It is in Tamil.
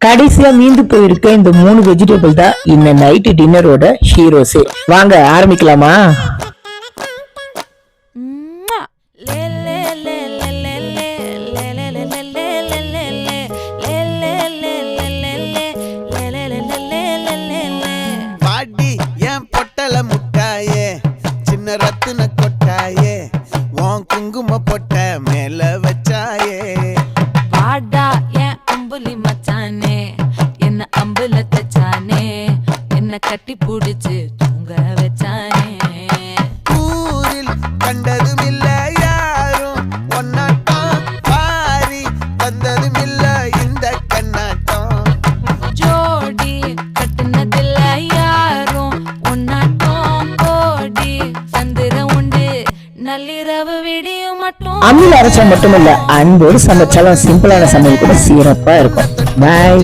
கடைசியா மீந்து போயிருக்க இந்த மூணு வெஜிடபிள் தான் இந்த நைட் டின்னரோட ஹீரோஸே வாங்க ஆரம்பிக்கலாமா பாடி என் பொட்டல முட்டாயே சின்ன ரத்தின கொட்டாயே உன் குங்கும பொட்ட மேல வச்சாயே என்ன கட்டி புடிச்சு தூங்க வச்சானே. ஊரில் கண்டதும் இல்ல யாரும் ஒன்னாட்டம் பாரி வந்ததும் இல்ல இந்த கண்ணாட்டம். ஜோடி கட்டுனதில்ல யாரும் ஒன்னாட்டம் கோடி சந்திர உண்டு நள்ளிரவு விடியும் மட்டும். அம்மியில் அரைச்சா மட்டும் இல்ல அன்போடு சமைச்சாலும் சிம்பிளான சமையல் கூட சிறப்பா இருக்கும். பாய்